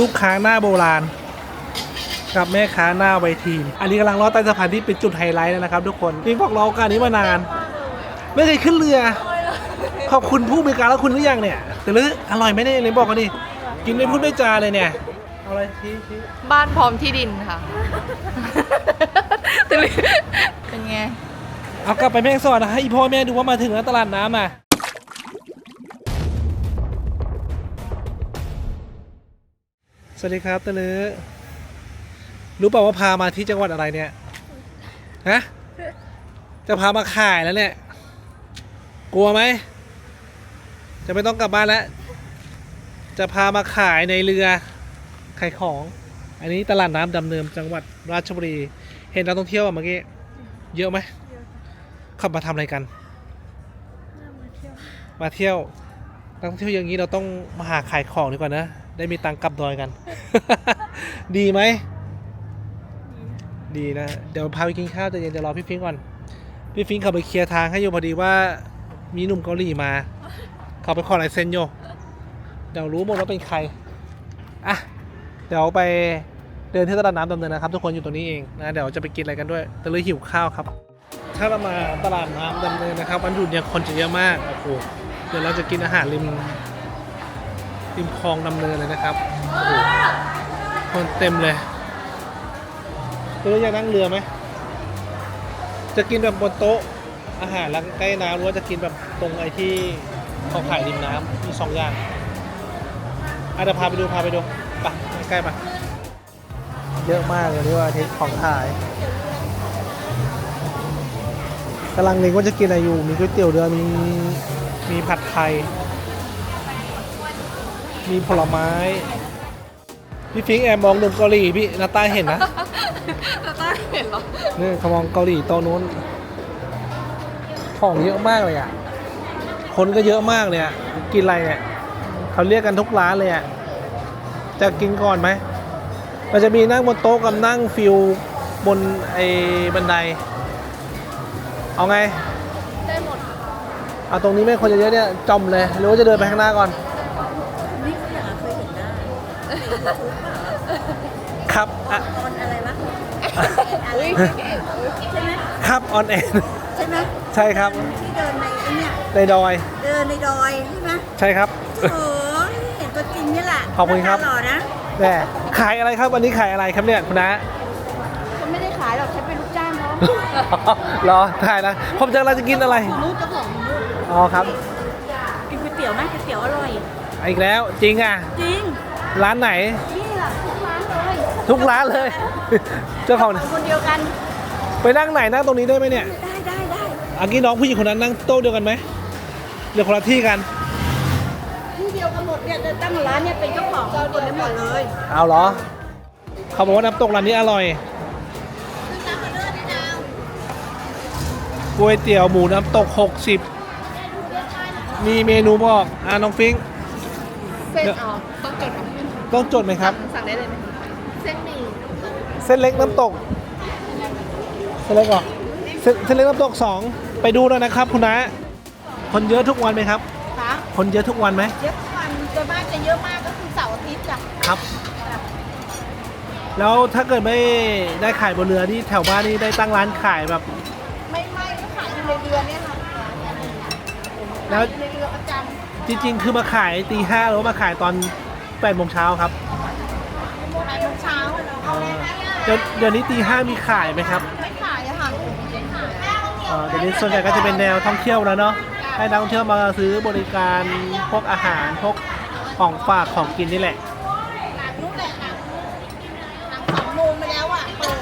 ลูกค้าหน้าโบราณ กับแม่ค้าหน้าไวทีนอันนี้กำลังลอดใต้สะพานที่เป็นจุดไฮไลท์แล้วนะครับทุกคนจริงบอกเราการนี้มานาน ไม่เคยขึ้นเรือ ขอบคุณผู้บริการแล้วคุณหรือยังเนี่ยแต่ลืออร่อยไหมเนี่ยเลยบอกกันดิกินไม่พูดไม่จาเลยเนี่ยเอาอะไรชี้ชี้บ้านพร้อมที่ดินค่ะ เป็นไง เอากลับไปแม่งสอดนะให้อีพ่อแม่ดูว่ามาถึงแล้วตลาดน้ำอะ วัสดีครับตะลือรู้เปล่าว่าพามาที่จังหวัดอะไรเนี่ย ฮะ จะพามาขายแล้วเนี่ย กลัวไหม จะไม่ต้องกลับบ้านแล้ว จะพามาขายในเรือขายของ อันนี้ตลาดน้ำดำเนินจังหวัดราชบุรี เห็นนักท่องเที่ยวอะเมื่อกี้ เยอะไหมขับมาทำอะไรกัน มาเที่ยว นักท่องเที่ยวอย่างนี้เราต้องมาหาขายของดีกว่านะ ได้มีตังค์กลับดอยกัน ดีไหม ดีนะ เดี๋ยวพาไปกินข้าวแต่เย็นจะรอพี่ฟิงก่อน พี่ฟิงเขาไปเคลียร์ทางให้โยพอดีว่า มีหนุ่มเกาหลีมา เขาไปขอลายเซ็นโยเดี๋ยวรู้หมดว่าเป็นใคร อะ เดี๋ยวไปเดินที่ตลาดน้ำดำเนินนะครับ ทุกคนอยู่ตรงนี้เองนะเดี๋ยวจะไปกินอะไรกันด้วย แต่เลยหิวข้าวครับ ถ้าเรามาตลาดน้ำดำเนินนะครับวันหยุดเนี่ยคนจะเยอะมากโอ้โหเดี๋ยวเราจะกินอาหารริม ริมคลองดำเนินเลยนะครับโอ้โหคนเต็มเลยเราอยากนั่งเรือไหม จะกินแบบบนโต๊ะ อาหารแล้วใกล้น้ำหรือว่าจะกินแบบตรงไอ้ที่เขาขายริมน้ำมีสองอย่างอะเดี๋ยวพาไปดูพาไปดูไปใกล้ๆมาเยอะมากเลยที่ว่าทีของขายกำลังเล็งว่าจะกินอะไรอยู่ มีก๋วยเตี๋ยวเรือมีมีผัดไทย มีผลไม้ พี่ฟิงค์แอบมองหนุ่มเกาหลีพี่นาตาเห็นนะตาต้าเห็นเหรอนี่เขามองเกาหลีโตะนู้น ของเยอะมากเลยอะ คนก็เยอะมากเลยอะ กินอะไรเนี่ยเขาเรียกกันทุกร้านเลยอะ จะกินก่อนไหม มันจะมีนั่งบนโต๊ะกับนั่งฟิลบนไอ้บันได เอาไง ได้หมด เอาตรงนี้ไม่คนจะเยอะเนี่ยจอมเลย หรือว่าจะเดินไปข้างหน้าก่อนนี่ก็อยากเคยเห็นหน้าในยูทูบเปล่า ครับอะตอนอะไรวะอะไรอุ้ยใช่ไหมครับออนแอนใช่ไหมใช่ครับที่เดินในไอ้เนี่ยในดอย เดินในดอยใช่ไหมใช่ครับโอ้ยเห็นตัวจริงนี่แหละขอบคุณครับหน้าตาหล่อนะแน่ขายอะไรครับวันนี้ขายอะไรครับเนี่ยคุณน้าฉันไม่ได้ขายหรอกฉันเป็นลูกจ้างเขารอถ่ายนะผมจะเราจะกินอะไรรู้เจ้าของรู้อ๋อครับกินก๋วยเตี๋ยวไหมก๋วยเตี๋ยวอร่อยอีกแล้วจริงอะจริง ร้านไหน นี่แหละทุกร้านเลยทุกร้านเลย เจ้าของเอาคนเดียวกัน ไปนั่งไหนนั่งตรงนี้ได้ไหมเนี่ย ได้ได้ได้อากี้น้องผู้หญิงคนนั้นนั่งโต๊ะเดียวกันไหมเดี๋ยวคนละที่กัน ที่เดียวกันหมดเนี่ยจะตั้งร้านเนี่ยเป็นเจ้าของคนนี้หมดเลย เอาเหรอ เขาบอกว่าน้ำตกร้านนี้อร่อยก๋วยเตี๋ยวหมูน้ำตก 60 มีเมนูบอกอ่าน้องฟิงค์เส้นอ๋อต้องจดไหม ต้องจดไหมครับ สั่งได้เลยไหมเส้นหมี่เส้นเล็กน้ำตก เส้นเล็กเหรอเส้นเส้นเล็กน้ำตกสองไปดูแล้วนะครับ คุณนะคนเยอะทุกวันไหมครับ คะคนเยอะทุกวันไหมเยอะทุกวันโดยมากจะเยอะมากก็คือเสาร์อาทิตย์จ้ะครับแล้วถ้าเกิดไม่ได้ขายบนเรือที่แถวบ้านนี่ได้ตั้งร้านขายแบบ ไม่ไม่ก็ขายอยู่ในเรือเนี่ยค่ะแล้วอยู่ในเรือประจจริงๆ คือมาขายตีห้าหรือว่ามาขายตอน แปดโมงเช้าครับำขายตอนเช้าอะเนาะเอาเลยนะเดี๋ยวเดี๋ยวนี้ตีห้ามีขายไหมครับไม่ขายอะค่ะไม่ขายเอ่อเดี๋ยวนี้ส่วนใหญ่ก็จะเป็นแนวท่องเที่ยวแล้วเนาะให้นักท่องเที่ยวมาซื้อบริการพวกอาหารพวกของฝากของกินนี่แหละ หลังนู้นแหละหลังหลังสองโมงไปแล้วอะเปิด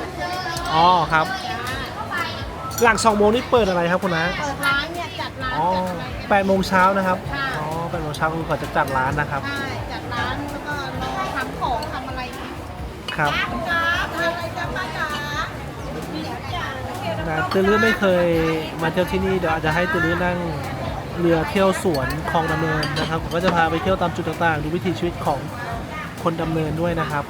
อ๋อครับ หลังสองโมงนี่เปิดอะไรครับคุณนะเปิดร้านเนี่ยจัดร้านอ๋อจัดอะไรแปดโมงเช้านะครับ ค่ะอ๋อแปดโมงเช้าคือเขาจะจัดร้านนะครับ ใช่ ครับจ้าทำอะไรจ้าป้าจ๋ามีหลายอย่างนะตือลื้อไม่เคยมาเที่ยวที่นี่เดี๋ยวอาจจะให้ตือลื้อนั่งเรือเที่ยวสวนคลองดำเนินนะครับผมก็จะพาไปเที่ยวตามจุดต่างๆ ดูวิถีชีวิตของคนดำเนินด้วยนะครับ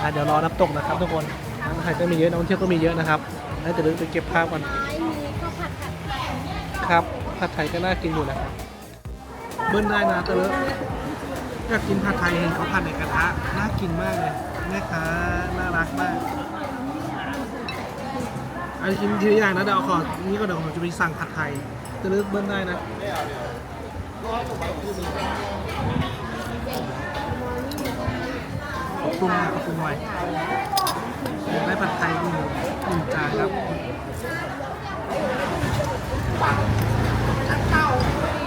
อะเดี๋ยวรอน้ำตกนะครับทุกคนน้ำไทยก็มีเยอะนักท่องเที่ยวก็มีเยอะนะครับให้ตือลื้อไปเก็บภาพก่อนมีข้าวผัดผัดไทยครับผัดไทยก็น่ากินอยู่นะครับเบิ้ลได้นะตือลื้ออยากกินผัดไทยเห็นเขาผัดในกระทะน่ากินมากเลย แม่ค้าน่ารักมากอันนี้กินทีละอย่างนะเดี๋ยวเอาขอ นี่ก็เดี๋ยวผมจะไปสั่งผัดไทย จะเลือกเบิ้ลได้นะ ขอบคุณมากขอบคุณหน่อยได้ผัดไทยหนึ่งหนึ่งจานครับ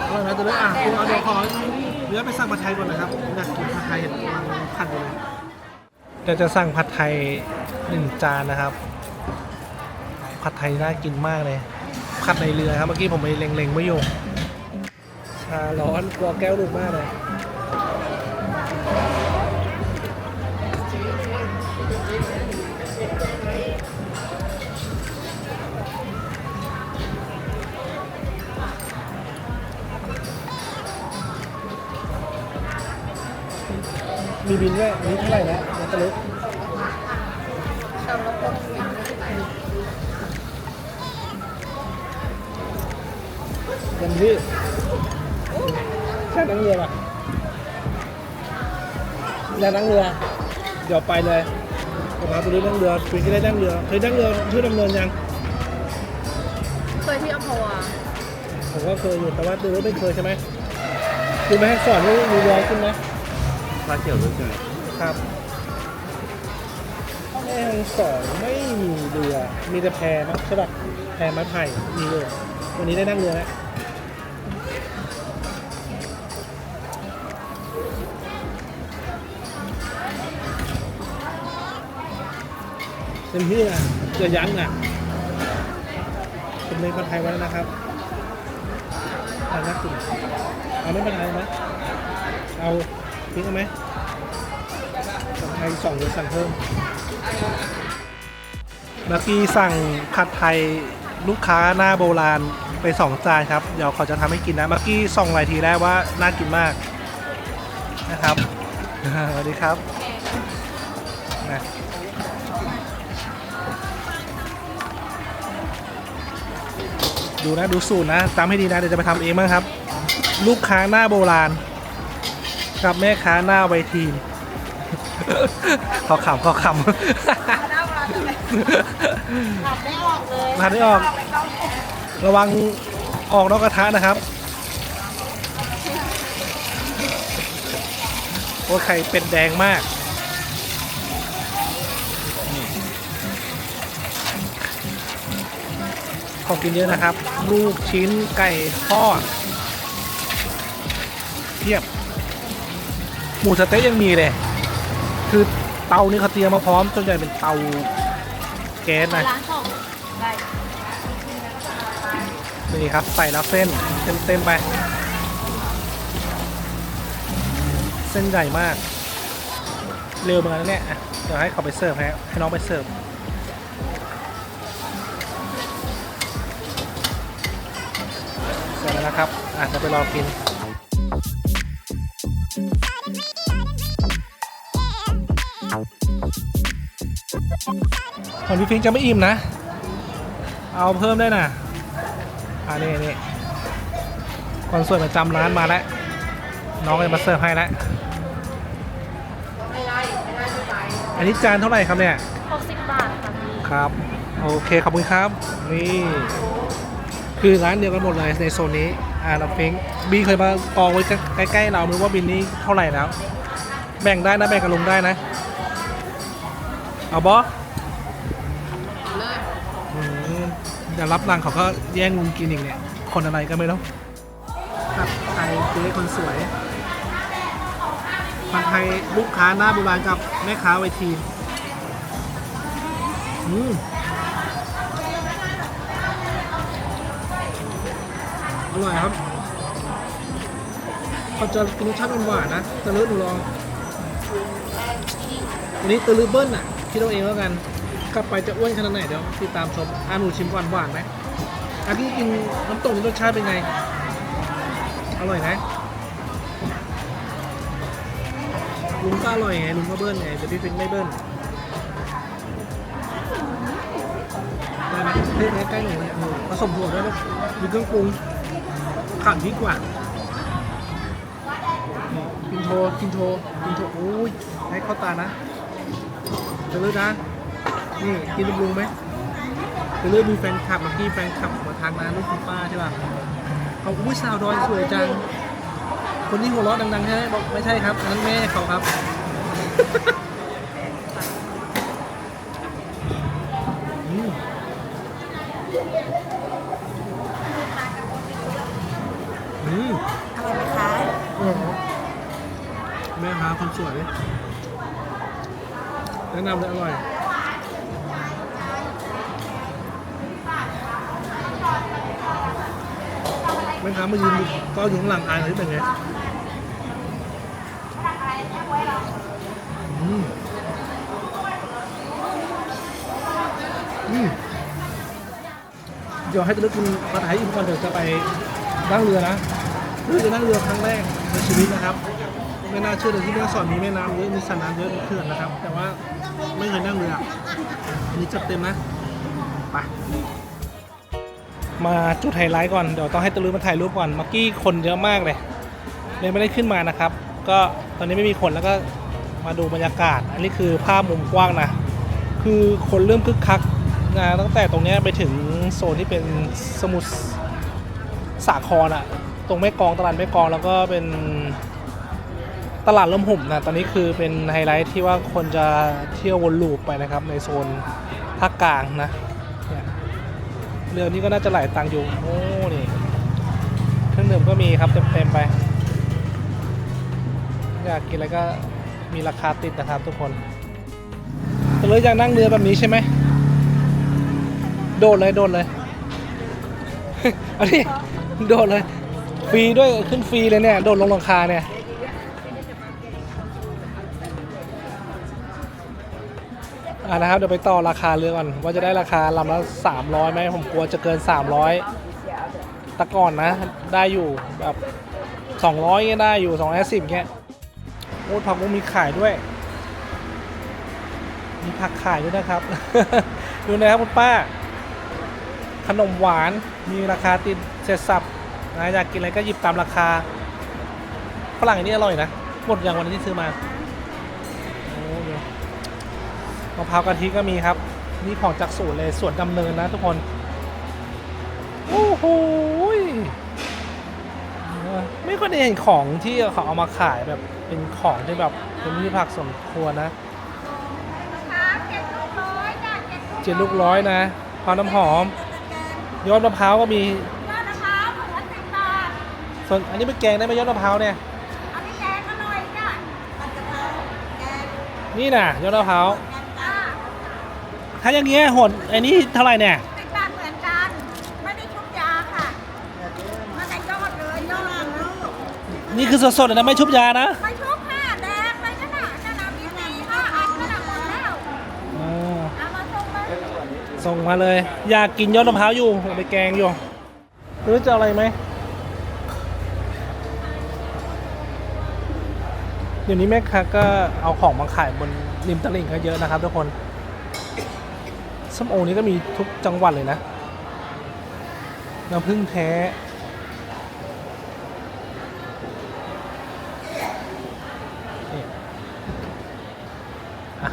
อร่อยนะจะเลือกอะคุณเอาเดี๋ยวขอเลือกไปสั่งผัดไทยก่อนนะครับอยากกินผัดไทยเห็นกำลังผัดอยู่เลย เดี๋ยวจะสั่งผัดไทยหนึ่งจานนะครับ ผัดไทยน่ากินมากเลย ผัดในเรือครับ เมื่อกี้ผมไปเล็งๆไม่อยู่ชาร้อนกลัวแก้วหลุดมากเลยมีบินด้วยนี้เท่าไหร่นะ ตลุกชามละคนเต็มที่แค่นั่งเรือป่ะอยากนั่งเรือ เดี๋ยวไปเลยผมพาไปดูนั่งเรือคุยที่ได้นั่งเรือเคยนั่งเรือชื่อดำเนินยัง เคยที่อัมพวาผมก็เคยอยู่แต่ว่าดูแล้วไม่เคยใช่ไหมคือไม่ให้สอนให้มีเรือขึ้นไหมปลาเขียวด้วยใช่ไหมครับ แม่ฮังสอนไม่มีเรือ มีแต่แพนะใช่ป่ะแพไม้ไผ่มีเรือวันนี้ได้นั่งเรือแล้วเต็มที่อะจะยั้งอะเป็นเลยคนไทยไว้แล้วนะครับทานนักกินเอาไม่เป็นไรไหมเอาทิ้งเอาไหมคนไทยสองหรือสั่งเพิ่ม เมื่อกี้สั่งผัดไทยลูกค้าหน้าโบราณไปสองจานครับ เดี๋ยวเขาจะทำให้กินนะ เมื่อกี้ส่องหลายทีแล้วว่าน่ากินมากนะครับสวัสดีครับนะดูนะดูสูตรนะจำให้ดีนะเดี๋ยวจะไปทำเองบ้างครับ ลูกค้าหน้าโบราณ กับแม่ค้าหน้าไวทีน เขาขำเขาขำขับไม่ออกเลยผัดไม่ออก ระวังออกนอกกระทะนะครับ โอ้ไข่เป็ดแดงมาก ของกินเยอะนะครับ ลูกชิ้นไก่ทอดเทียบ หมูสะเต๊ะยังมีเลย คือเตานี่เขาเตรียมมาพร้อมส่วนใหญ่เป็นเตาแก๊สนะร้านของได้นี่ครับใส่แล้วเส้นเต็มเต็มๆไป เส้นใหญ่มาก เร็วเหมือนกันนะเนี่ยอะเดี๋ยวให้เขาไปเสิร์ฟให้ให้น้องไปเสิร์ฟเสร็จแล้วนะครับอะเราไปรอกิน องพี่ฟิงค์จะไม่อิ่มนะ เอาเพิ่มได้นะอ่านี่นี่คนสวยประจำร้านมาแล้ว น้องเลยมาเสิร์ฟให้แล้วไม่ได้ไม่ได้ไม่ไปอันนี้จานเท่าไหร่ครับเนี่ย60บาทค่ะพี่ครับ โอเคขอบคุณครับ นี่ คือร้านเดียวกันหมดเลยในโซนนี้ อ่าเราฟิงค์บีเคยมากองไว้ใกล้ๆเราไม่รู้ว่าบินนี้เท่าไหร่แล้ว แบ่งได้นะแบ่งกับลุงได้นะ เอาบอเดี๋ยวรับรังเขาก็แย่งลุงกินอีกเนี่ย คนอะไรก็ไม่รู้ผัดไทยเจ๊คนสวยผัดไทยลูกค้าหน้าโบราณกับแม่ค้าไวทีอืมอร่อยครับเขาจะกินรสชาติหวานๆนะตะลึกหนูลองอันนี้ตะลึกเบิ้ลอะคิดเอาเองแล้วกัน กลับไปจะอ้วนขนาดไหนเดี๋ยวติดตามชมอะหนูชิมหวานหวานไหมอันที่กินน้ำตกรสชาติเป็นไง อร่อยนะลุงก็อร่อยไงลุงก็เบิ้ลไงแต่พี่ฟิงไม่เบิ้ลได้ไหมเพื่อนใกล้ๆหน่อยเนี่ยผสมหัวด้วยนะมีเครื่องปรุงขาดพริกว่านี่กินโทกินโทกินโทโอ้ยให้เข้าตานะจะเลือกนะ นี่กินลุงไหมจะเลือกมีแฟนคลับเมื่อกี้แฟนคลับมาทักนะลูกคุณป้าใช่ป่ะเขาอุ้ยสาวดอยสวยจัง คนที่หัวเราะดังๆใช่ไหมบอกไม่ใช่ครับอันนั้นแม่เขาครับอืมอืมอร่อยไหมคะแม่ค้าคนสวยแนะนำเลยอร่อย แม่ค้ามายืนก็อยู่ข้างหลังอายหน่อยเป็นไงอืมอืมเดี๋ยวให้ตะลึกคุณมาถ่ายอีกก่อนเดี๋ยวจะไปนั่งเรือนะเรือจะนั่งเรือครั้งแรกในชีวิตนะครับ ไม่น่าเชื่อเลยที่แม่สอนมีแม่น้ำเยอะมีสระน้ำเยอะมีเขื่อนนะครับ แต่ว่าไม่เคยนั่งเรืออันนี้จัดเต็มนะไป มาจุดไฮไลท์ก่อน เดี๋ยวต้องให้ตะลุยมาถ่ายรูปก่อนเมื่อกี้คนเยอะมากเลยเลยไม่ได้ขึ้นมานะครับ ก็ตอนนี้ไม่มีคนแล้วก็มาดูบรรยากาศ อันนี้คือภาพมุมกว้างนะ คือคนเริ่มคึกคักนะตั้งแต่ตรงนี้ไปถึงโซนที่เป็นสมุทรสาครอะตรงแม่กองตลาดแม่กองแล้วก็เป็นตลาดล่มหุ่มนะตอนนี้คือเป็นไฮไลท์ที่ว่าคนจะเที่ยววนลูปไปนะครับในโซนภาคกลางนะ เรือนี้ก็น่าจะไหลายตังค์อยู่ โอ้ นี่ เครื่องดื่มก็มีครับเต็มๆไป อยากกินอะไรก็มีราคาติดนะครับทุกคนเลยอยากนั่งเรือแบบนี้ใช่ไหม โดดเลยโดดเลย เอาดิ โดดเลย ฟรีด้วยขึ้นฟรีเลยเนี่ย โดดลงหลังคาเนี่ย อ่านะครับเดี๋ยวไปต่อราคาเรือก่อนว่าจะได้ราคาลำละ300ไหมผมกลัวจะเกิน 300ต่ก่อนนะ ได้อยู่แบบ 200เงี้ยได้อยู่210เงี้ยโอ้ผักบุ้งมีขายด้วย มีผักขายด้วยนะครับ ดูนะครับคุณป้า ขนมหวานมีราคาติดเสร็จสับนะอยากกินอะไรก็หยิบตามราคาฝรั่งอันนี้อร่อยนะ หมดอย่างวันนี้ที่ซื้อมาะพร้าวกะทิก็มีครับ นี่ของจากสูตรเลยสวนดำเนินนะทุกคน โอ้โหยเออไม่ค่อยได้เห็นของที่เขาเอามาขายแบบเป็นของที่แบบเป็นที่ผักสวนครัวนะเจ็ดลูกร้อยนะพร้าวน้ำหอม ยอดมะพร้าวก็มียอดมะพร้าวถุงละสิบบาทส่วนอันนี้เป็นแกงได้ไหมยอดมะพร้าวเนี่ยอันนี้แกงอร่อยจ้ะผัดกะเพราแกงนี่นะยอดมะพร้าวจ้า ถ้าอย่างเงี้ยหดอันนี้เท่าไหร่เนี่ยสิบบาทเหมือนกัน ไม่ได้ชุบยาค่ะมาแต่ยอดเลยยอดเลยนี่คือสดๆเลยนะไม่ชุบยานะไม่ชุบค่ะแดงไปนั่นน่ะนั่นน่ะมีสีค่ะอันนั่นน่ะหมดแล้วอ่าเอามาส่งมาส่งมาเลย อยากกินยอดมะพร้าวอยู่เอาไปแกงอยู่หรือจะเอาอะไรไหมเดี๋ยวนี้แม่ค้าก็เอาของมาขายบนริมตลิ่งก็เยอะนะครับทุกคน ส้มโอนี้ก็มีทุกจังหวัดเลยนะ น้ำผึ้งแท้นี่อะ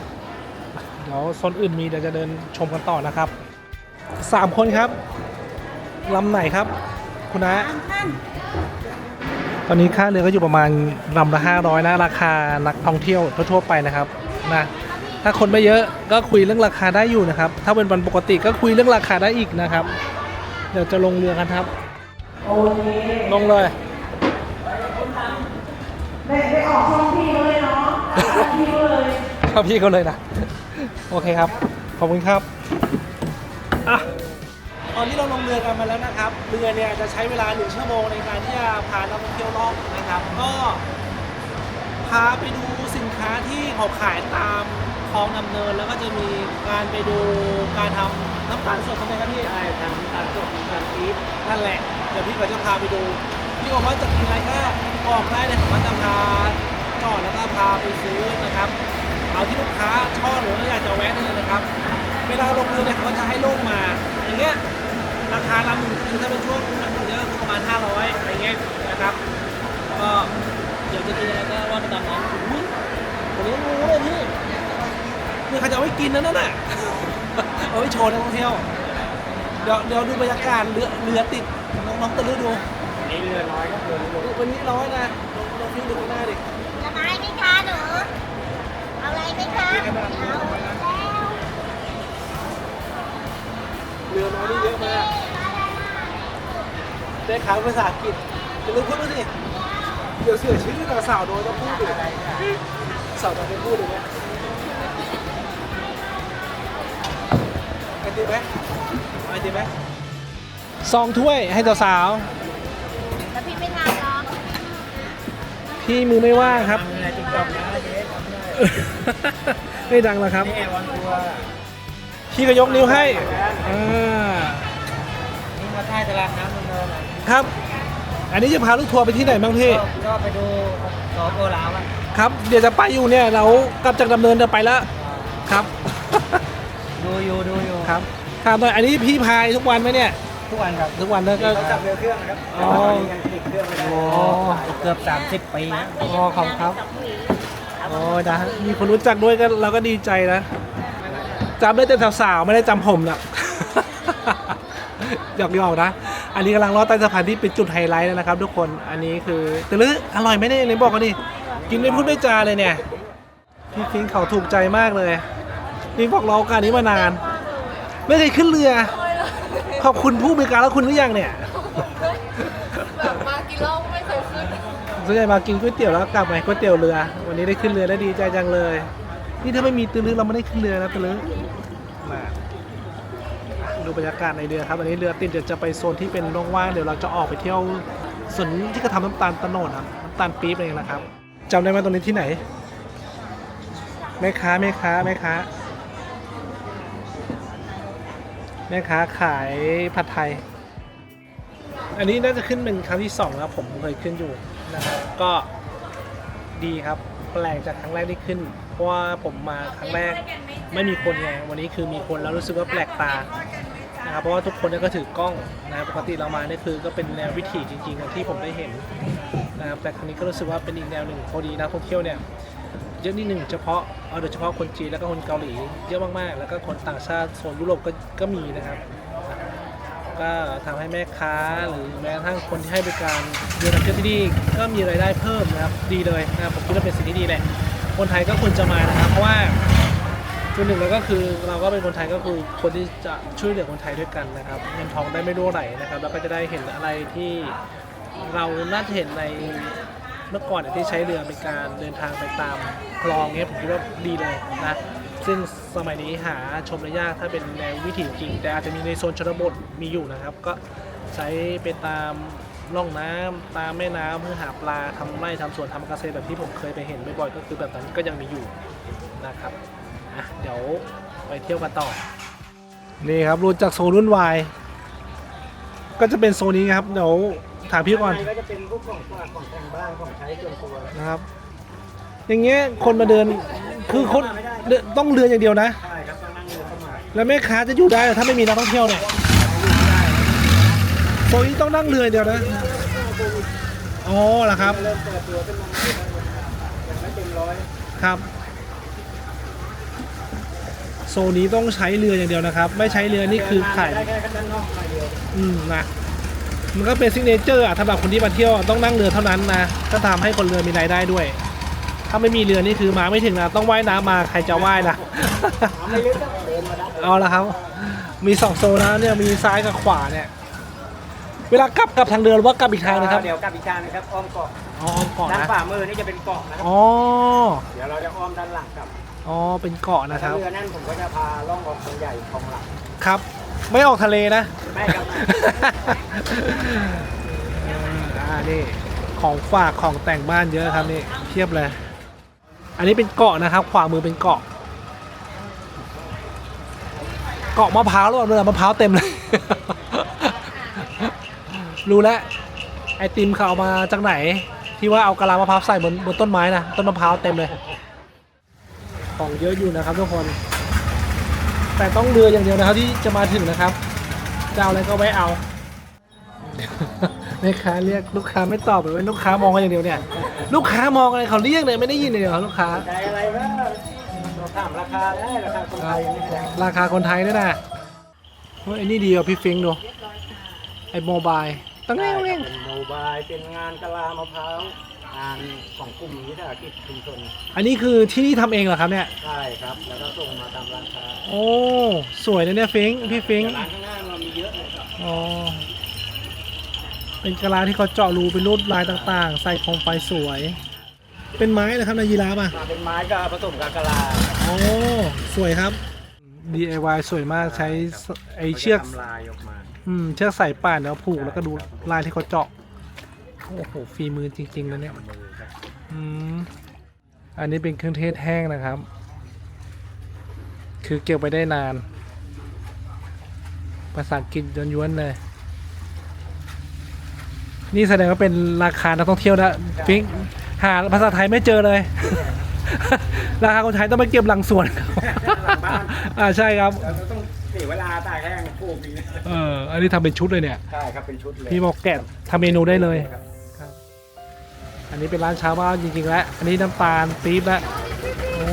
เดี๋ยวโซนอื่นมีเดี๋ยวจะเดินชมกันต่อนะครับสามคนครับลำไหนครับ คุณนะท่านตอนนี้ค่าเรือก็อยู่ประมาณลำละ500นะ ราคานักท่องเที่ยวทั่วๆไปนะครับนะ ถ้าคนไม่เยอะก็คุยเรื่องราคาได้อยู่นะครับ ถ้าเป็นวันปกติก็คุยเรื่องราคาได้อีกนะครับ เดี๋ยวจะลงเรือกันครับลงเลยได้ออกช่องพี่เขาเลยเนาะพี่เขาเลยครับพี่เขาเลยนะ โอเคครับ ขอบคุณครับอะตอนนี้เราลงเรือกันมาแล้วนะครับ เรือเนี่ยจะใช้เวลาหนึ่งชั่วโมงในการที่จะพานักท่องเที่ยวล่องนะครับ ก็พาไปดูสินค้าที่เขาขายตาม คลองดำเนินแล้วก็จะมีการไปดูการทำน้ำตาลสดทำไมครับพี่ ใช่ทำน้ำตาลสดน้ำตาลปี๊บนั่นแหละ เดี๋ยวพี่ก็จะพาไปดู พี่บอกว่าจะกินอะไรก็ออกได้เลยผมว่าจะพาจอดแล้วก็พาไปซื้อนะครับ เอาที่ลูกค้าชอบหรือว่าอยากจะแวะได้เลยนะครับ เวลาลงเรือเนี่ยเขาก็จะให้โล่งมา อย่างเงี้ย ราคาลำหนึ่งคือถ้าเป็นช่วงมันเยอะประมาณ500อะไรเงี้ยนะครับ ก็เดี๋ยวดี๋ยวจะกินอะไรก็ว่าไปตามนั้นอุ๊ยวันนี้งูเลยพี่ นี่เขาจะเอาไว้กินนะนั่นน่ะ เอาไว้โชว์นักท่องเที่ยว เดี๋ยวเดี๋ยวดูบรรยากาศเรือเรือติดน้องน้องตะลึดูนี่เรือน้อยก็เรือหมดวันนี้ร้อยนะลองพี่ดูข้างหน้าดิละไม้ไหมคะหนูเอาอะไรไหมคะเอาแล้วเรือน้อยนี่เยอะมากได้ข่าวภาษาอังกฤษจะรู้พูดด้วยสิเดี๋ยวเสียชื่อเราสาวโดนต้องพูดดิสาวโดนต้องพูดเลยไหมไอติมไหมไอติมไหมซองถ้วยให้สาวแล้วพี่ไม่ทานหรอๆพี่มือไม่ว่างครับทำอะไรติ๊กต็อกนะเจ๊ทำได้ไม่ดังแล้วครับ นี่วันทัวร์พี่ก็ยกนิ้วให้อ่านี่มาท่ายตลาดน้ำมันเนินอะครับ อันนี้จะพาลูกทัวร์ไปที่ไหนบ้างพี่ ก็ก็ไปดูสอโบราณอะครับเดี๋ยวจะไปอยู่เนี่ยเรากลับจากดำเนินจะไปแล้วครับ ดูอยู่ดูอยู่ ครับถามหน่อยอันนี้พี่พายทุกวันไหมเนี่ย ทุกวันครับทุกวันแล้วก็ เขาจับเรือเครื่องนะครับอ๋อ ตอนนี้ยังผลิตเครื่องไม่ได้อ๋อเกือบ 30 ปีนะอ๋อขอบคุณครับ โอ้ยนะมีคนรู้จักด้วยก็เราก็ดีใจนะจำได้แต่สาวๆไม่ได้จำผมนะหยอกหยอกๆนะ อันนี้กำลังลอดใต้สะพานที่เป็นจุดไฮไลท์แล้วนะครับ ทุกคนอันนี้คือตะลึอร่อยไหมเนี่ยเลยบอกกันดิกินไม่พูดไม่จาเลยเนี่ยพี่ฟิงค์เขาถูกใจมากเลยฟิงค์บอกรอโอกาสนี้มานาน ไม่เคยขึ้นเรือ ขอบคุณผู้บริการแล้วคุณหรือยังเนี่ยแบบมากินเหล้าก็ไม่เคยขึ้นส่วนใหญ่มากินก๋วยเตี๋ยวแล้วก็กลับมาก๋วยเตี๋ยวเรือ วันนี้ได้ขึ้นเรือแล้วดีใจจังเลย นี่ถ้าไม่มีตือลึเราไม่ได้ขึ้นเรือนะตือลึมาดูบรรยากาศในเรือครับวันนี้เรือติดเดี๋ยวจะไปโซนที่เป็นว่างๆเดี๋ยวเราจะออกไปเที่ยวสวนที่เขาทำน้ำตาลตะโนดครับน้ำตาลปี๊บเองนะครับจำได้ไหมตรงนี้ที่ไหนแม่ค้าแม่ค้าแม่ค้า แม่ค้าขายผัดไทย อันนี้น่าจะขึ้นเป็นครั้งที่สองแล้วผมเคยขึ้นอยู่นะครับก็ดีครับแปลกจากครั้งแรกที่ขึ้น เพราะว่าผมมาครั้งแรกไม่มีคนไงวันนี้คือมีคนแล้วรู้สึกว่าแปลกตานะครับเพราะว่าทุกคนเนี่ยก็ถือกล้องนะปกติเรามาเนี่ยคือก็เป็นแนววิถีจริงๆที่ผมได้เห็นนะครับแต่ครั้งนี้ก็รู้สึกว่าเป็นอีกแนวหนึ่งพอดีนักท่องเที่ยวเนี่ย เยอะนิดหนึ่งเฉพาะเอาโดยเฉพาะคนจีนแล้วก็คนเกาหลีเยอะมากๆ แล้วก็คนต่างชาติโซนยุโรปก็ก็มีนะครับ ก็ทำให้แม่ค้าหรือแม้กระทั่งคนที่ให้บริการเรือนักเที่ยวที่นี่ก็มีรายได้เพิ่มนะครับดีเลยนะครับผมคิดว่าเป็นสิ่งที่ดีแหละคนไทยก็ควรจะมานะครับเพราะว่าส่วนหนึ่งแล้วก็คือเราก็เป็นคนไทยก็คือคนที่จะช่วยเหลือคนไทยด้วยกันนะครับเงินทองได้ไม่รั่วไหลนะครับ แล้วก็จะได้เห็นอะไรที่เราน่าจะเห็นใน เมื่อก่อนเนี่ยที่ใช้เรือเป็นการเดินทางไปตามคลองเงี้ยผมคิดว่าดีเลยนะซึ่งสมัยนี้หาชมได้ยากถ้าเป็นแนววิถีจริง แต่อาจจะมีในโซนชนบทมีอยู่นะครับ ก็ใช้ไปตามร่องน้ำตามแม่น้ำเพื่อหาปลาทำไร่ทำสวนทำเกษตรแบบที่ผมเคยไปเห็นบ่อยๆก็คือแบบนั้นก็ยังมีอยู่นะครับอะเดี๋ยวไปเที่ยวกันต่อ นี่ครับรูจากโซนรุ่นวายก็จะเป็นโซนนี้ครับเดี๋ยว ถามพี่ก่อน ข้างในก็จะเป็นพวกของฝากของแต่งบ้านของใช้ส่วนตัว นะครับ อย่างเงี้ยคนมาเดินคือคนเดินต้องเรืออย่างเดียวนะ ใช่ครับต้องนั่งเรือเข้ามาแล้วแม่ค้าจะอยู่ได้เหรอถ้าไม่มีนักท่องเที่ยวเนี่ยโซนนี้ต้องนั่งเรืออย่างเดียวนะอ๋อเหรอครับเริ่มเปิดตัวขึ้นมาอย่างไม่เต็มร้อยครับโซนนี้ต้องใช้เรืออย่างเดียวนะครับ ไม่ใช้เรือนี่คือขายได้แค่ด้านนอกฝ่ายเดียวอืมนะ มันก็เป็นซิกเนเจอร์อะสำหรับคนที่มาเที่ยวต้องนั่งเรือเท่านั้นนะก็ทำให้คนเรือมีรายได้ด้วย ถ้าไม่มีเรือนี่คือมาไม่ถึงนะต้องว่ายน้ำมาใครจะว่ายนะไม่ลึกก็เดินมาได้เอาละครับ มีสองโซนนะเนี่ยมีซ้ายกับขวาเนี่ย เวลากลับกลับทางเดินหรือว่ากลับอีกทางนะครับเดี๋ยวกลับอีกทางนะครับอ้อมเกาะอ๋ออ้อมเกาะด้านนะฝ่ามือนี่จะเป็นเกาะนะครับอ๋อเดี๋ยวเราจะอ้อมด้านหลังกลับอ๋อเป็นเกาะนะครับเรือนั่นผมก็จะพาล่องออกคลองใหญ่คลองหลักครับ ไม่ออกทะเลนะ ไม่ครับ อ่านี่ของฝากของแต่งบ้านเยอะครับนี่เทียบเลย อันนี้เป็นเกาะนะครับ ขวามือเป็นเกาะ เกาะมะพร้าวหรือเปล่าเรือมะพร้าวเต็มเลย รู้แล้วไอติมเขาเอามาจากไหน ที่ว่าเอากะลามะพร้าวใส่บนบนต้นไม้นะต้นมะพร้าวเต็มเลย ของเยอะอยู่นะครับทุกคน แต่ต้องเรืออย่างเดียวนะครับที่จะมาถึงนะครับจะเอาอะไรก็แวะเอาแม่ค้าเรียกลูกค้าไม่ตอบเลยว่าลูกค้ามองกันอย่างเดียวเนี่ย ลูกค้ามองอะไรเขาเรียกเลยไม่ได้ยินเลยเหรอลูกค้าใจอะไรวะเราถามราคาได้ราคาคนไทยราคาคนไทยด้วยนะเฮ้ยไอ้นี่ดีอะพี่ฟิงดูไอ้โมบายตั้งเร่งเร่งโมบายเป็นงานกะลามะพร้าว งานของกลุ่มวิสาหกิจชุมชนอันนี้คือที่นี่ทำเองเหรอครับเนี่ย ใช่ครับ แล้วก็ส่งมาตามร้านค้าโอ้ สวยนะเนี่ยฟิงค์พี่ฟิงค์ร้านข้างหน้าเรามีเยอะเลยครับอ๋อ เป็นกะลาที่เขาเจาะรูเป็นรูปลายต่างๆ ใส่โคมไฟสวย เป็นไม้นะครับนายยีราฟอะ มาเป็นไม้ก็ผสมกับกะลาโอ้ สวยครับ DIY สวยมากใช้ไอเชือกทำลายออกมา อืมเชือกสายป่านแล้วผูกแล้วก็ดูลายที่เขาเจาะ โอ้โหฝีมือจริงๆนะเนี่ยมือครับอืมอันนี้เป็นเครื่องเทศแห้งนะครับ คือเก็บไปได้นาน ภาษาอังกฤษย้วนๆเลย นี่แสดงว่าเป็นราคานักท่องเที่ยวนะฟิงหาภาษาไทยไม่เจอเลย ราคาคนไทยต้องไปเก็บหลังสวนครับอ่าใช่ครับเราต้องเสียเวลาตากแห้งปลูกอีกนะเอออันนี้ทำเป็นชุดเลยเนี่ย ใช่ครับเป็นชุดเลย พี่บอกแกะทำเมนูได้เลยครับ อันนี้เป็นร้านชาวบ้านจริงๆแล้ว อันนี้น้ำตาลปี๊บแล้วโอ้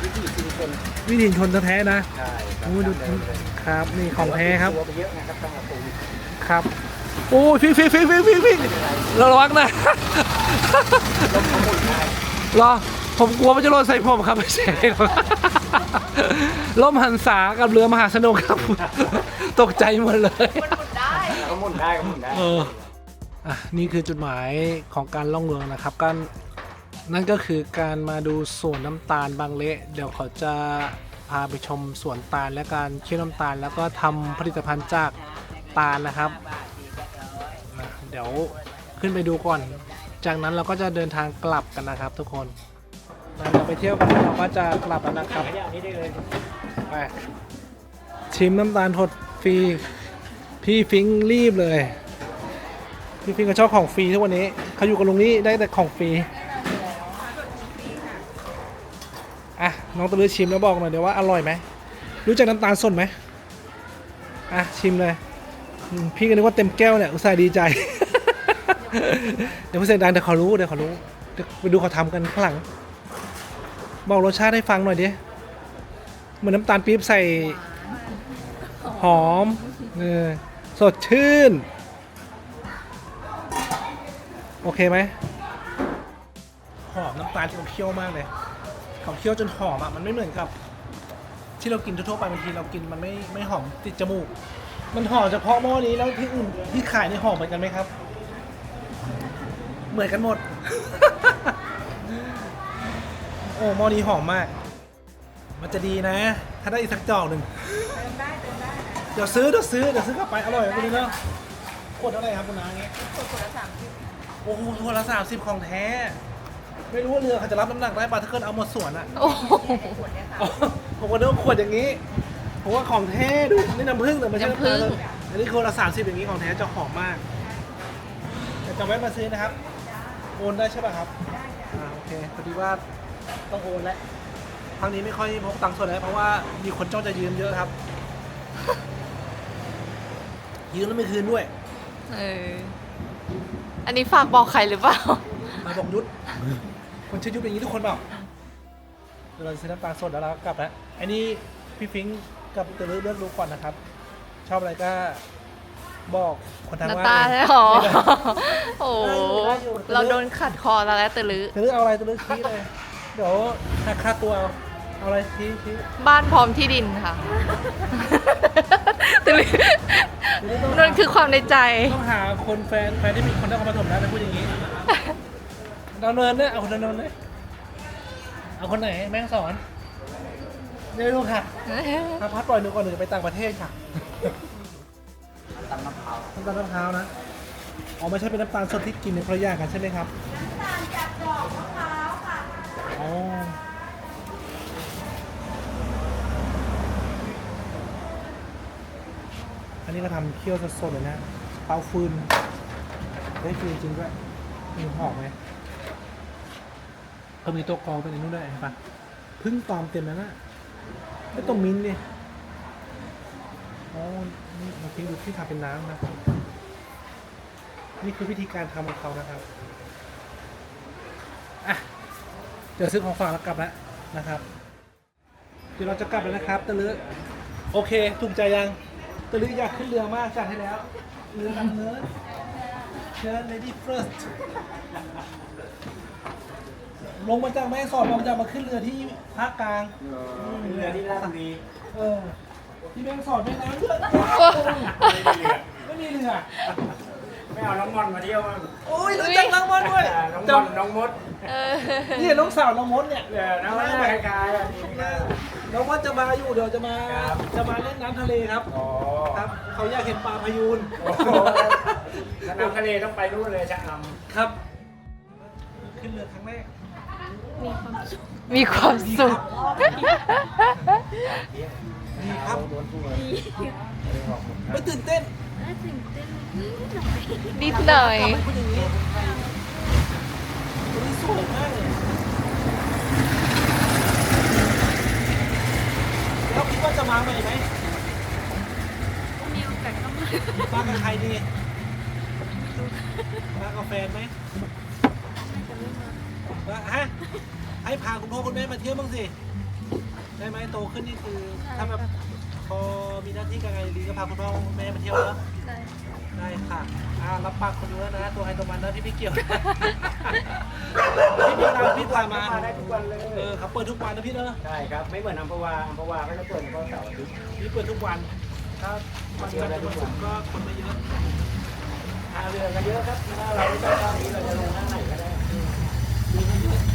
วิถีชุมชนวิถีชนแท้ๆนะใช่ครับโอ้ดูทำได้เลยครับนี่ของแท้ครับ ตัวไปเยอะนะครับตั้งแต่โควิดครับ โอ้ยฟิงฟิงฟิงฟิงฟิงฟิงเราระวังนะลมขมุนได้รอ ผมกลัวมันจะหล่นใส่ผมครับไม่ใช่หรอกล่มหันษากับเรือมหาสนุกครับ ตกใจหมดเลย มันหมุนได้ขมุนได้ขมุนได้ เออ อะนี่คือจุดหมายของการล่องเรือนะครับก็นั่นก็คือการมาดูสวนน้ำตาลบางเละ เดี๋ยวเขาจะพาไปชมสวนตาลและการเคี่ยวน้ำตาล แล้วก็ทำผลิตภัณฑ์จากตาลนะครับ เดี๋ยวขึ้นไปดูก่อน จากนั้นเราก็จะเดินทางกลับกันนะครับ ทุกคนหลังจาไปเที่ยวกันเราก็จะกลับแล้วนะครับไปชิมน้ำตาลถดฟรีพี่ฟิงรีบเลย พี่ฟิงก็ชอบของฟรีทุกวันนี้เขาอยู่กับลุงนี้ได้แต่ของฟรีอะน้องตะลือชิมแล้วบอกหน่อยเดี๋ยวว่าอร่อยไหมรู้จักน้ำตาลสดไหมอะชิมเลยพี่ก็นึกว่าเต็มแก้วเนี่ยอุตส่าห์ดีใจ เดี๋ยวพูดเสียงดังเดี๋ยวเขารู้เดี๋ยวเขารู้เดี๋ยวไปดูเขาทำกันข้างหลัง บอกรสชาติให้ฟังหน่อยดิเหมือนน้ำตาลปี๊บใส่หอมเออสดชื่น โอเคไหมหอมน้ำตาลที่เขาเคี่ยวมากเลยเขาเคี่ยวจนหอมอะมันไม่เหมือนกับ ที่เรากินทั่วๆไปบางทีเรากินมันไม่ไม่หอมติดจมูก มันหอมเฉพาะหม้อนี้แล้วที่อื่นที่ขายในหอมเหมือนกันไหมครับ เหมือนกันหมด โอ้หม้อนี้หอมมาก มันจะดีนะ ถ้าได้อีกสักจอกหนึ่งเดี๋ยวซื้อเดี๋ยวซื้อเดี๋ยวซื้อกลับไปอร่อยคุณเนาะขวดเท่าไหร่ครับคุณน้าเงี้ยขวดละสามสิบ โอ้โหขวดละสามสิบของแท้ ไม่รู้ว่าเรือเขาจะรับน้ำหนักได้ป่ะถ้าเกิดเอาหมดสวนอะโอ้โหอ๋อผมก็นึกว่าขวดอย่างนี้ ผมว่าของแท้ดูนี่น้ำผึ้งแต่ไม่ใช่น้ำตาลอันนี้ขวดละสามสิบอย่างนี้ของแท้จะหอมมากแต่จะแวะมาซื้อนะครับ โอนได้ใช่ป่ะครับอ่าโอเคพอดีว่าต้องโอนแล้วครั้งนี้ไม่ค่อยพกตังค์สดแล้วเพราะว่ามีคนจ้องจะยืมเยอะครับ ยืมแล้วไม่คืนด้วย เออ อันนี้ฝากบอกใครหรือเปล่า มาบอกยุทธคนชื่อยุทธเป็นอย่างนี้ทุกคนเปล่าเดี๋ยวเราจะซื้อน้ำตาลสดแล้วเราก็กลับแล้วอันนี้พี่ฟิงค์กับเตลือเลือกดูก่อนนะครับ ชอบอะไรก็บอกคนทางน้ำว่านตาเลใช่ยหรอโอ้โหเราโดนขัดคอแล้วแหละตะลือเตลือเอาอะไรเตลือชี้เลย เดี๋ยวหักค่าตัวเอาเอาอะไรชี้ชี้บ้านพร้อมที่ดินค่ะ ตะลือนั่นคือความในใจ ต้องหาคนแฟนแฟนที่มีคนนครปฐมนะจะพูดอย่างนี้ดำเนินเนี่ยเอาคนดำเนินเลยเอาคนไหนแม่งสอนเดี๋ยวดูค่ะถ้าพัดปล่อยหนูก่อนหนูจะไปต่างประเทศค่ะตำมะพร้าวน้ำตาลมะพร้าวนะอ๋อไม่ใช่เป็นน้ำตาลสดที่กินในคนละอย่างกันใช่ไหมครับน้ำตาลจากดอกมะพร้าวค่ะอ๋อ นนี้ก็ทำเคี่ยวสดๆเลยนะเตาฟืนได้ฟืนจริงด้วยมีหอมไหมก็มีโต๊ะกรองเป็นนู้นด้วยเห็นปะพึ่งตอมเต็มแล้วนะไม่ต้องมิ้นท์ดิอ๋อนี่มาทิ้งดูที่ทำเป็นน้ำนะนี่คือวิธีการทำของเขานะครับอะเดี๋ยวซื้อของฝากแล้วกลับแล้วนะครับ เดี๋ยวเราจะกลับแล้วนะครับตะลึโอเคถูกใจยัง ตะลึอยากขึ้นเรือมากจัดให้แล้ว เรือดำเนินเชิญ lady first ลงมาจากแม่สอดเราจะมาขึ้นเรือที่ภาคกลาง เรือที่ราชบุรีเออ ที่แม่สอดแม่น้ำเยอะไม่มีเรือไม่เอาน้องมอนมาเที่ยวมั้งโอ้ยรู้จักน้องมดด้วย น้องจมอนน้องมด เออำนี่น้องสาวน้องมดเนี่ยเรือน้องมดคล้ายๆอะน้องมดจะมาอยู่เดี๋ยวจะมาครับจะมาเล่นน้ำทะเลครับอ๋อครับเขาอยากเห็นปลาพยูนโอ้โหถ้าน้ำทะเลต้องไปนู่นเลยชะอำครับ ขึ้นเรือครั้งแรกมีความสุขดีครับไม่ตื่นเต้นนิดหน่อยกลับมาเป็นอย่างนี้วันนี้ สวยมากเลยแล้วคิดว่าจะมาใหม่ไหมมีโอกาสก็มามากับใครดีมากับแฟนไหมมาฮะให้พาคุณพ่อคุณแม่มาเที่ยวบ้างสิได้ไหมโตขึ้นนี่คือถ้าแบบพอมีหน้าที่การงานดีก็พาคุณพ่อคุณแม่มาเที่ยวแล้ว ได้ ได้ค่ะอ่ารับปากคนดูแล้วนะตัวใครตัวมันนะพี่ไม่เกี่ยวพี่มีเราพี่พามามาได้ทุกวันเลยเออเขาเปิดทุกวันนะพี่เนอะใช่ครับ ไม่เหมือนอัมพวาอัมพวาก็จะเปิดเฉพาะเสาร์อาทิตย์พี่เปิดทุกวันถ้าวันจันทร์ถึงวันศุกร์ก็คนไม่เยอะท่าเรือก็เยอะครับถ้าเราไม่ชอบท่านี้เราจะลงท่าไหนก็ได้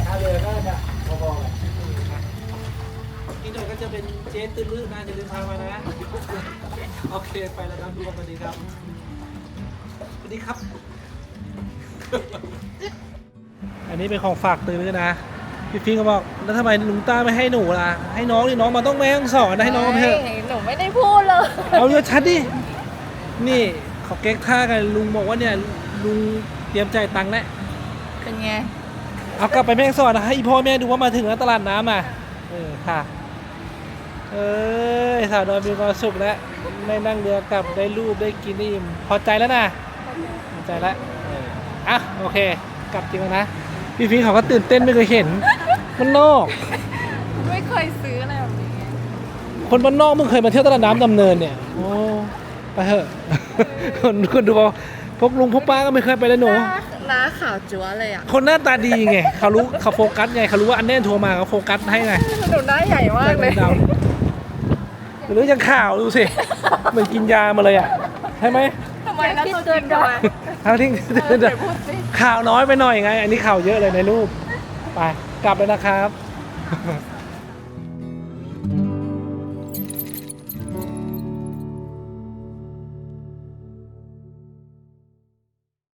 ท่าเรือก็จะพอๆกันอีกหน่อยก็จะเป็นเจ๊ตื้นลื่นนะจะลืมพามานะโอเคไปแล้วครับดูกันสวัสดีครับสวัส ดีครับ อันนี้เป็นของฝากตื้นลื่นนะ พี่ฟิงก็บอกแล้วทำไมลุงต้าไม่ให้หนูล่ะ ให้น้องดิน้องมาต้องแม่ต้องสอนนะให้น้องมาเถอะหนูไม่ได้พูดเลย เอาเยอะชัดดิ นี่เขาเก๊กท่ากันลุงบอกว่าเนี่ยลุงเตรียมใจายตังค์แล้วเป็นไง เอากลับไปแม่งสอนนะให้อีพ่อแม่ดูว่ามาถึงแล้วตลาดน้ำอะ เออค่ะ เอ้ยสาวน้อยมีความสุขแล้วได้นั่งเรือกลับได้รูปได้กินได้อิ่มพอใจแล้วนะ พอใจแล้วเอออะโอเค กลับจริงแล้วนะ พี่ฟิงเขาก็ตื่นเต้นไม่เคยเห็น มันนอก ไม่เคยซื้ออะไรแบบนี้คนบ้านนอกมึงเคยมาเที่ยวตลาดน้ำดำเนินเนี่ย โอ้ไปเถอะ คนคนดูบอกพวกลุงพวกป้าก็ไม่เคยไปเลยหนูน้าข่าวจั๊วเลยอะคนหน้าตาดีไงเขารู้เขาโฟกัสไงเขารู้ว่าอันแน่นโทรมาเขาโฟกัสให้ไงหนูหน้าใหญ่มากเลยดาวหรือยังข่าวดูสิ เหมือนกินยามาเลยอะ ใช่ไหม ทำไมนะตัวจริงทำไมทั้งที่เออไหนพูดสิ ข่าวน้อยไปหน่อยไง อันนี้ข่าวเยอะเลยในรูป ไป กลับแล้วนะครับ